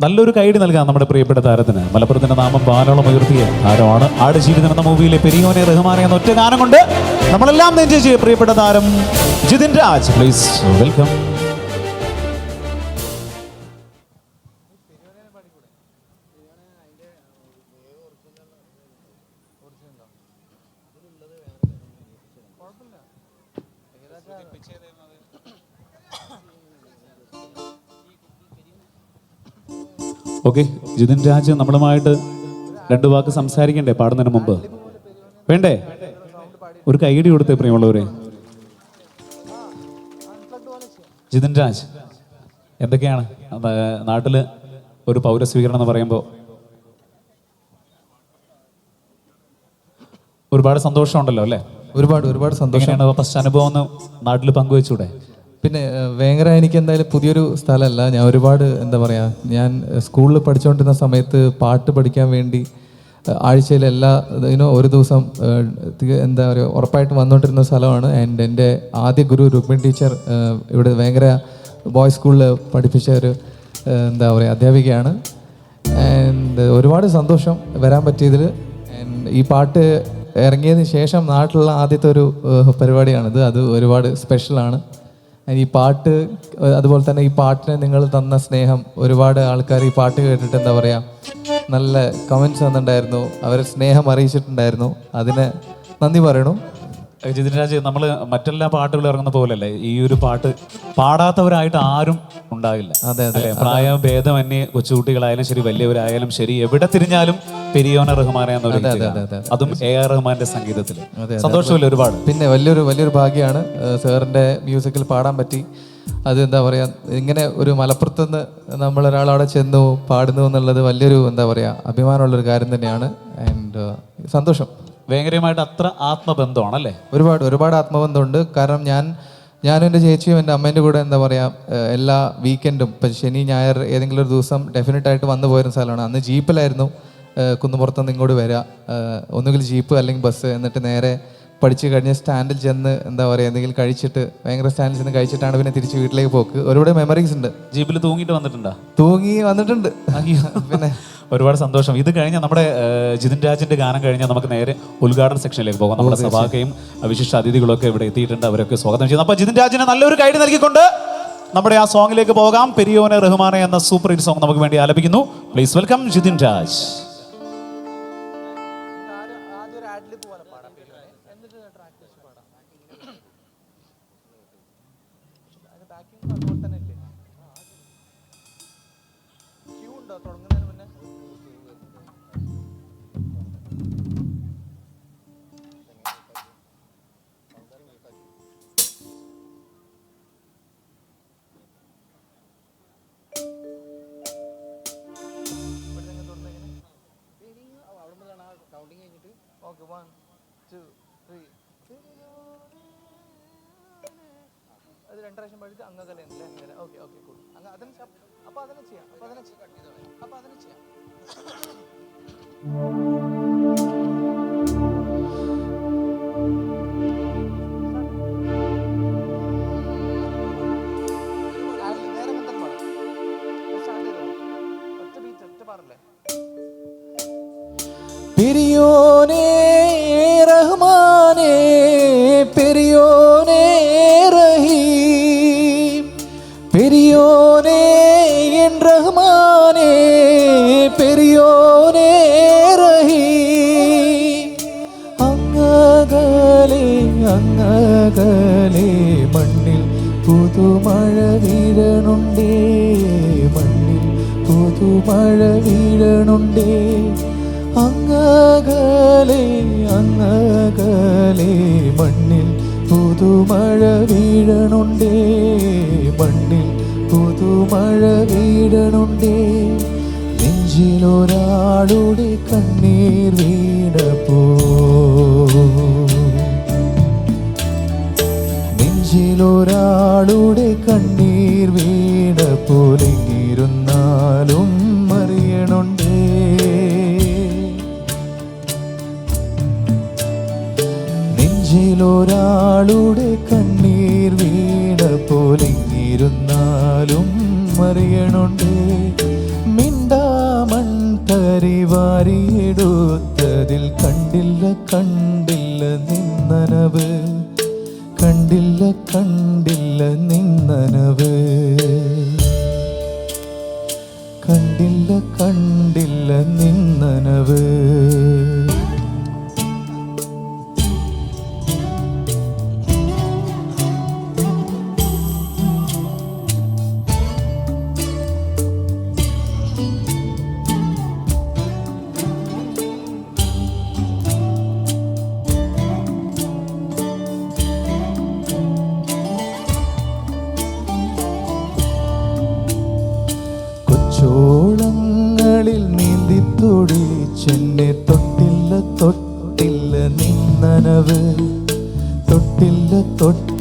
നല്ലൊരു കൈഡി നൽകാം നമ്മുടെ പ്രിയപ്പെട്ട താരത്തിന്. മലപ്പുറത്തിന്റെ നാമം പാലോളം ഉയർത്തിയ താരമാണ് ആട് ജീവിതം എന്ന മൂവിയിലെ പെരിയോനെ റഹ്മാനെ എന്ന ഒറ്റ ഗാനം കൊണ്ട് നമ്മളെല്ലാം നെഞ്ചേ ചെയ്യ പ്രിയപ്പെട്ട താരം Jithin Raj please welcome okay Jithin Raj നമ്മളുമായിട്ട് രണ്ട് വാക്ക് സംസാരിക്കണ്ടേ? പാടുന്നതിന് മുമ്പ്. വേണ്ടേ? ഒരു കൈഡി കൊടുത്തേ പ്രിയമുള്ളവരെ. ജിതിൻ രാജ് എന്തൊക്കെയാണ്? നാട്ടിൽ ഒരു പൗരസ്വീകരണം എന്ന് പറയുമ്പോൾ ഒരുപാട് സന്തോഷമുണ്ടല്ലോ അല്ലേ? ഒരുപാട് ഒരുപാട് സന്തോഷമാണ് ഫസ്റ്റ് അനുഭവം ഒന്ന് നാട്ടിൽ പങ്കുവെച്ചൂടെ? പിന്നെ വേങ്ങര എനിക്ക് എന്തായാലും പുതിയൊരു സ്ഥലമല്ല. ഞാൻ ഒരുപാട് എന്താ പറയുക ഞാൻ സ്കൂളിൽ പഠിച്ചുകൊണ്ടിരുന്ന സമയത്ത് പാട്ട് പഠിക്കാൻ വേണ്ടി ആഴ്ചയിൽ എല്ലാ ഇതിനോ ഒരു ദിവസം എന്താ പറയുക ഉറപ്പായിട്ട് വന്നുകൊണ്ടിരുന്ന സ്ഥലമാണ്. ആൻഡ് എന്റെ ആദ്യ ഗുരു രുക്മിൺ ടീച്ചർ ഇവിടെ വേങ്ങര ബോയ്സ് സ്കൂളിൽ പഠിപ്പിച്ച ഒരു എന്താ പറയുക അധ്യാപികയാണ്. ആൻഡ് ഒരുപാട് സന്തോഷം വരാൻ പറ്റിയതിൽ. ആൻഡ് ഈ പാട്ട് ഇറങ്ങിയതിന് ശേഷം നാട്ടിലുള്ള ആദ്യത്തെ ഒരു പരിപാടിയാണിത്. അത് ഒരുപാട് സ്പെഷ്യലാണ് ഈ പാട്ട് അതുപോലെ തന്നെ ഈ പാട്ടിന് നിങ്ങൾ തന്ന സ്നേഹം. ഒരുപാട് ആൾക്കാർ ഈ പാട്ട് കേട്ടിട്ട് എന്താ പറയുക നല്ല കമൻസ് വന്നിട്ടുണ്ടായിരുന്നു. അവരെ സ്നേഹം അറിയിച്ചിട്ടുണ്ടായിരുന്നു. അതിന് നന്ദി പറയണു. ജിതിൻ രാജ് നമ്മൾ മറ്റെല്ലാ പാട്ടുകളും ഇറങ്ങുന്ന പോലെയല്ലേ ഈ ഒരു പാട്ട് പാടാത്തവരായിട്ട് ആരും ഉണ്ടാകില്ല അതെ, അതെ. പ്രായം പ്രായ ഭേദമന്യേ കൊച്ചുകുട്ടികളായാലും ശരി വലിയവരായാലും ശരി എവിടെ തിരിഞ്ഞാലും പെരിയോന റഹ്മാനെ എന്നൊരു അതെ, എ ആർ റഹ്മാന്റെ സംഗീതത്തിൽ. സന്തോഷമില്ല ഒരുപാട്? പിന്നെ വലിയൊരു വലിയൊരു ഭാഗ്യമാണ് സാറിന്റെ മ്യൂസിക്കിൽ പാടാൻ പറ്റി. അത് എന്താ പറയാ ഇങ്ങനെ ഒരു മലപ്പുറത്ത് നിന്ന് നമ്മൾ ഒരാളവിടെ ചെന്നു പാടുന്നു എന്നുള്ളത് വലിയൊരു എന്താ പറയാ അഭിമാനമുള്ള ഒരു കാര്യം തന്നെയാണ്. ആൻഡ് സന്തോഷം. വേങ്ങരയുമായിട്ട് അത്ര ആത്മബന്ധമാണല്ലേ? ഒരുപാട് ഒരുപാട് ആത്മബന്ധമുണ്ട്. കാരണം ഞാൻ ഞാനും എന്റെ ചേച്ചിയും എന്റെ അമ്മേന്റെ കൂടെ എന്താ പറയുക എല്ലാ വീക്കെൻഡും ഇപ്പം ശനി ഞായർ ഏതെങ്കിലും ഒരു ദിവസം ഡെഫിനറ്റ് ആയിട്ട് വന്നു പോയിരുന്ന സ്ഥലമാണ്. അന്ന് ജീപ്പിലായിരുന്നു കുന്നുപുറത്തുനിന്ന് കുന്നുപുറത്ത് നിന്ന് ഇങ്ങോട്ട് വരിക ഒന്നുകിൽ ജീപ്പ് അല്ലെങ്കിൽ ബസ് എന്നിട്ട് നേരെ പഠിച്ച് കഴിഞ്ഞ് സ്റ്റാൻഡിൽ ചെന്ന് എന്താ പറയുക എന്തെങ്കിലും കഴിച്ചിട്ട് ഭയങ്കര സ്റ്റാൻഡിൽ ചെന്ന് കഴിച്ചിട്ടാണ് പിന്നെ തിരിച്ച് വീട്ടിലേക്ക് പോക്ക്. ഒരുപാട് മെമ്മറീസ് ഉണ്ട്. ജീപ്പിൽ തൂങ്ങിയിട്ട് വന്നിട്ടുണ്ടോ? തൂങ്ങി വന്നിട്ടുണ്ട്. പിന്നെ ഒരുപാട് സന്തോഷം. ഇത് കഴിഞ്ഞ നമ്മുടെ ജിതിൻ രാജിന്റെ ഗാനം കഴിഞ്ഞാൽ നമുക്ക് നേരെ ഉദ്ഘാടന സെക്ഷനിലേക്ക് പോകാം. നമ്മുടെ സഭാക്കയും വിശിഷ്ട അതിഥികളൊക്കെ ഇവിടെ എത്തിയിട്ടുണ്ട്. അവരൊക്കെ സ്വാഗതം ചെയ്യുന്നു. അപ്പൊ ജിതിൻ രാജിന് നല്ലൊരു കൈഡ് നൽകിക്കൊണ്ട് നമ്മുടെ ആ സോങ്ങിലേക്ക് പോകാം. പെരിയോനെ റഹ്മാനെ എന്ന സൂപ്പർ ഹിറ്റ് സോങ് നമുക്ക് വേണ്ടി ആലപിക്കുന്നു. Please welcome Jithin Raj. പോലെ പാടാം എന്നിട്ട് ട്രാക്ക് വെച്ച് പാടാം. അതിന് ബാക്കിംഗ് അതുപോലെ തന്നെ ഇല്ലേ? ക്യൂ ഉണ്ടോ തുടങ്ങുന്നതിന് മുന്നേ? Okay, one. അത് രണ്ട് പ്രാവശ്യം പഠിച്ച് അങ്ങകലയല്ലേ അങ്ങനെ ഓക്കെ ഓക്കെ കൂൾ അങ്ങ് അതിന് അപ്പോൾ അതിനെ ചെയ്യാം. അപ്പോൾ അതിനെ അപ്പോൾ അതിനെ ചെയ്യാം. പെരിയോനേ റഹ്മാനേ പെരിയോനേ റഹീം. പെരിയോനേ എൻ റഹ്മാനേ പെരിയോനേ റഹീം. അങ്ങകലെ അങ്ങകലെ മണ്ണിൽ പുതുമഴ വീഴണുണ്ടേ മണ്ണിൽ പുതുമഴ വീഴണുണ്ടേ അങ്ങകലെ അങ്ങകലെ മണ്ണിൽ പുതുമഴ വീഴണുണ്ടേ മണ്ണിൽ പുതുമഴ വീഴണുണ്ടേ. നെഞ്ചിലൊരാളുടെ കണ്ണീർ വീണപ്പോ. നെഞ്ചിലൊരാളുടെ കണ്ണീർ വീണ പോലെങ്ങിരുന്നാലും നെഞ്ചിലൊരാളുടെ കണ്ണീർ വീണ പോലെങ്ങിരുന്നാലും മിണ്ടാമൺ തരി വാരിയെടുത്തതിൽ കണ്ടില്ല കണ്ടില്ല നിന്നനവ്. കണ്ടില്ല കണ്ടില്ല നിന്നനവ്. കണ്ടില്ല കണ്ടില്ല നിന്നനവ്. കൊച്ചോളങ്ങളിൽ നീന്തി തുടിച്ചെന്നെ തൊട്ടില്ല തൊട്ടില്ല നിന്നനവ്. തൊട്ടില്ല തൊട്ടില്ല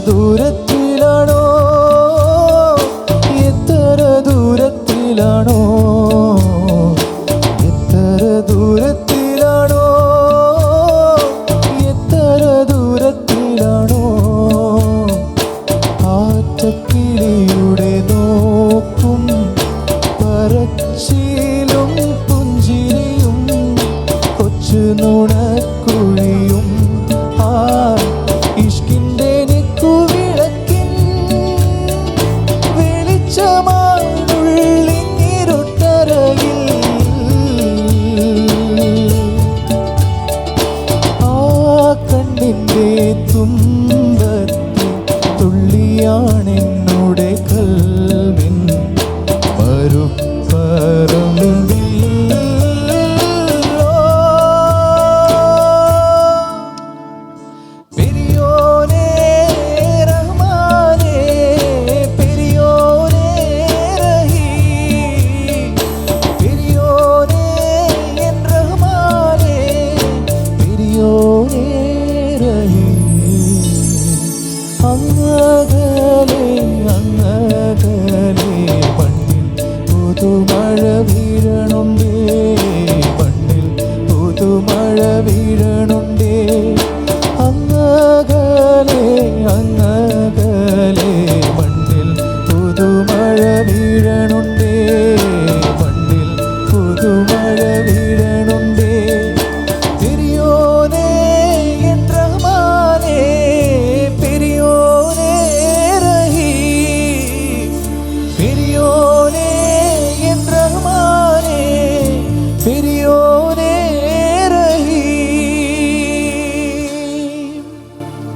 എത്ര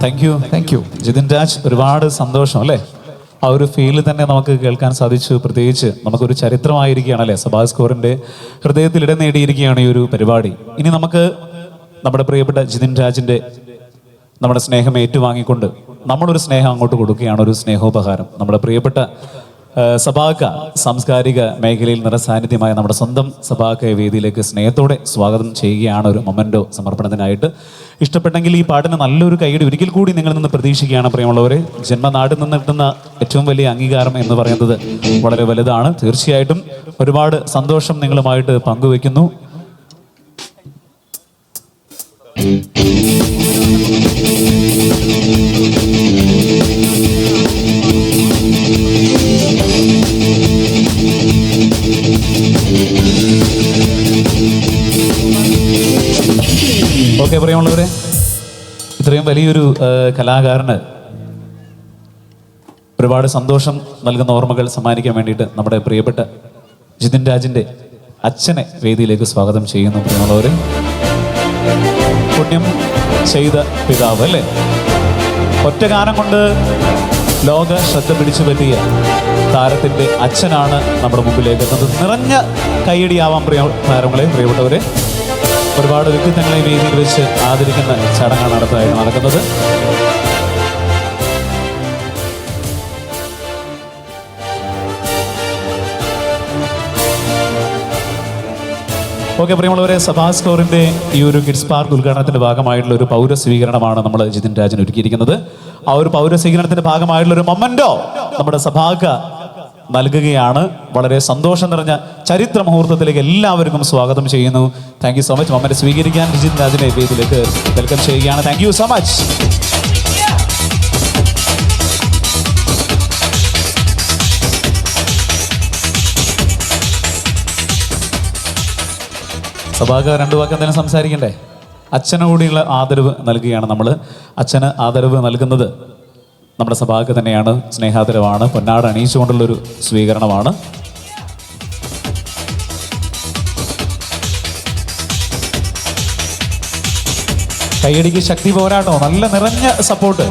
thank you thank you Jithin Raj ഒരുപാട് സന്തോഷം അല്ലേ? ആ ഒരു ഫീൽ തന്നെ നമുക്ക് കേൾക്കാൻ സാധിച്ചു. പ്രത്യേകിച്ച് നമുക്കൊരു ചരിത്രമായിരിക്കുകയാണ് അല്ലേ സഭാ സ്കോറിന്റെ ഹൃദയത്തിൽ ഇടം നേടിയിരിക്കുകയാണ് ഈ ഒരു പരിപാടി. ഇനി നമുക്ക് നമ്മുടെ പ്രിയപ്പെട്ട ജിതിൻ രാജിന്റെ നമ്മുടെ സ്നേഹം ഏറ്റുവാങ്ങിക്കൊണ്ട് നമ്മളൊരു സ്നേഹം അങ്ങോട്ട് കൊടുക്കുകയാണ് ഒരു സ്നേഹോപഹാരം. നമ്മുടെ പ്രിയപ്പെട്ട സഭാക സാംസ്കാരിക മേഖലയിൽ നിറസാന്നിധ്യമായ നമ്മുടെ സ്വന്തം സഭാക വേദിയിലേക്ക് സ്നേഹത്തോടെ സ്വാഗതം ചെയ്യുകയാണ് ഒരു മൊമെന്റോ സമർപ്പണത്തിനായിട്ട്. ഇഷ്ടപ്പെട്ടെങ്കിൽ ഈ പാട്ടിന് നല്ലൊരു കൈയ്യടി ഒരിക്കൽ കൂടി നിങ്ങളിൽ നിന്ന് പ്രതീക്ഷിക്കുകയാണ് പ്രിയമുള്ളവരെ. ജന്മനാട്ടിൽ നിന്ന് കിട്ടുന്ന ഏറ്റവും വലിയ അംഗീകാരം എന്ന് പറയുന്നത് വളരെ വലുതാണ്. തീർച്ചയായിട്ടും ഒരുപാട് സന്തോഷം നിങ്ങളുമായിട്ട് പങ്കുവെക്കുന്നു. Thank പ്രിയമുള്ളവരെ വലിയൊരു കലാകാരന് ഒരുപാട് സന്തോഷം നൽകുന്ന ഓർമ്മകൾ സമ്മാനിക്കാൻ വേണ്ടിയിട്ട് നമ്മുടെ പ്രിയപ്പെട്ട ജിതിൻ രാജിന്റെ അച്ഛനെ വേദിയിലേക്ക് സ്വാഗതം ചെയ്യുന്നു പ്രിയമുള്ളവര്. പുണ്യം ചെയ്ത പിതാവ് അല്ലേ? ഒറ്റ ഗാനം കൊണ്ട് ലോക ശ്രദ്ധ പിടിച്ചു പറ്റിയ താരത്തിന്റെ അച്ഛനാണ് നമ്മുടെ മുമ്പിലേക്ക് എത്തുന്നത്. നിറഞ്ഞ കൈയടിയാവാം പ്രിയ താരങ്ങളെ പ്രിയപ്പെട്ടവരെ. ഒരുപാട് വ്യക്തിത്വങ്ങളെ വേദിയിൽ വെച്ച് ആദരിക്കുന്ന ചടങ്ങാണ് അടുത്തതായിട്ട് നടക്കുന്നത്. ഓക്കെ പ്രിയമുള്ളവരെ സഭാ സ്കോറിന്റെ ഈ ഒരു കിഡ്സ് പാർക്ക് ഉദ്ഘാടനത്തിന്റെ ഭാഗമായിട്ടുള്ള ഒരു പൗര സ്വീകരണമാണ് നമ്മൾ ജിതിൻ രാജൻ ഒരുക്കിയിരിക്കുന്നത്. ആ ഒരു പൗര സ്വീകരണത്തിന്റെ ഭാഗമായിട്ടുള്ള ഒരു മൊമെന്റോ നമ്മുടെ സഭാക നൽകുകയാണ്. വളരെ സന്തോഷം നിറഞ്ഞ ചരിത്ര മുഹൂർത്തത്തിലേക്ക് എല്ലാവർക്കും സ്വാഗതം ചെയ്യുന്നു. താങ്ക് യു സോ മച്ച് മമ്മനെ സ്വീകരിക്കാൻ വിജിത് രാജിനെ വേദിയിലേക്ക് വെൽക്കം ചെയ്യുകയാണ്. താങ്ക് യു സോ മച്ച് സഭാക രണ്ടു വാക്ക് എന്തെങ്കിലും സംസാരിക്കണ്ടേ? അച്ഛനോടുള്ള ആദരവ് നൽകുകയാണ് നമ്മൾ അച്ഛന് ആദരവ് നൽകുന്നത് നമ്മുടെ സഭാക്ക് തന്നെയാണ് സ്നേഹാതരമാണ് പൊന്നാട് അണിയിച്ചുകൊണ്ടുള്ളൊരു സ്വീകരണമാണ്. കൈയടിക്ക് ശക്തി പോരാട്ടോ നല്ല നിറഞ്ഞ support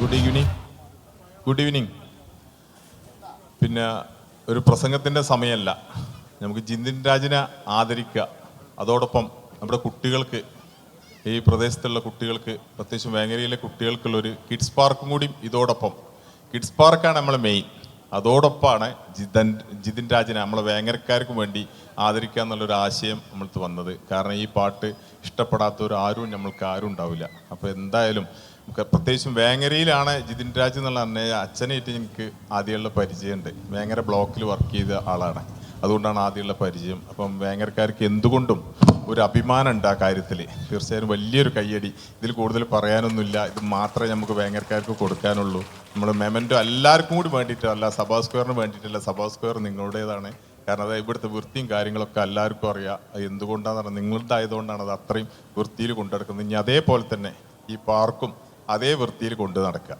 good evening good evening പിന്നെ ഒരു പ്രസംഗത്തിന്റെ സമയമല്ല. നമുക്ക് ജിന്തിൻ രാജിനെ ആദരിക്കുക. അതോടൊപ്പം നമ്മുടെ കുട്ടികൾക്ക് ഈ പ്രദേശത്തുള്ള കുട്ടികൾക്ക് പ്രത്യേകിച്ചും വേങ്ങരയിലെ കുട്ടികൾക്കുള്ള ഒരു കിഡ്സ് പാർക്കും കൂടി ഇതോടൊപ്പം. കിഡ്സ് പാർക്കാണ് നമ്മൾ മെയിൻ അതോടൊപ്പമാണ് ജിതൻ ജിതിൻ രാജിനെ നമ്മളെ വേങ്ങരക്കാർക്കും വേണ്ടി ആദരിക്കുക എന്നുള്ളൊരു ആശയം നമ്മൾക്ക് വന്നത്. കാരണം ഈ പാട്ട് ഇഷ്ടപ്പെടാത്തവർ ആരും നമ്മൾക്ക് ആരും ഉണ്ടാവില്ല. അപ്പോൾ എന്തായാലും പ്രത്യേകിച്ചും വേങ്ങരയിലാണ് ജിതിൻ രാജ് എന്നുള്ള അന്നെ അച്ഛനായിട്ട് എനിക്ക് ആദ്യമുള്ള പരിചയമുണ്ട്. വേങ്ങര ബ്ലോക്കിൽ വർക്ക് ചെയ്ത ആളാണ്. അതുകൊണ്ടാണ് ആദ്യമുള്ള പരിചയം. അപ്പം വേങ്ങരക്കാർക്ക് എന്തുകൊണ്ടും ഒരു അഭിമാനം ഉണ്ട് ആ കാര്യത്തിൽ തീർച്ചയായും വലിയൊരു കയ്യടി. ഇതിൽ കൂടുതൽ പറയാനൊന്നുമില്ല. ഇത് മാത്രമേ നമുക്ക് വേങ്ങരക്കാർക്ക് കൊടുക്കാനുള്ളൂ. നമ്മൾ മെമന്റോ എല്ലാവർക്കും കൂടി വേണ്ടിയിട്ടല്ല സഭാ സ്ക്വയറിന് വേണ്ടിയിട്ടല്ല സഭാ സ്ക്വയർ നിങ്ങളുടേതാണ്. കാരണം അത് ഇവിടുത്തെ വൃത്തിയും കാര്യങ്ങളൊക്കെ എല്ലാവർക്കും അറിയാം. എന്തുകൊണ്ടാണെന്ന് നിങ്ങളുടെ ആയതുകൊണ്ടാണ് അത് അത്രയും വൃത്തിയിൽ കൊണ്ടെടുക്കുന്നത് ഇനി അതേപോലെ തന്നെ ഈ പാർക്കും അതേ വൃത്തിയിൽ കൊണ്ടു നടക്കുക.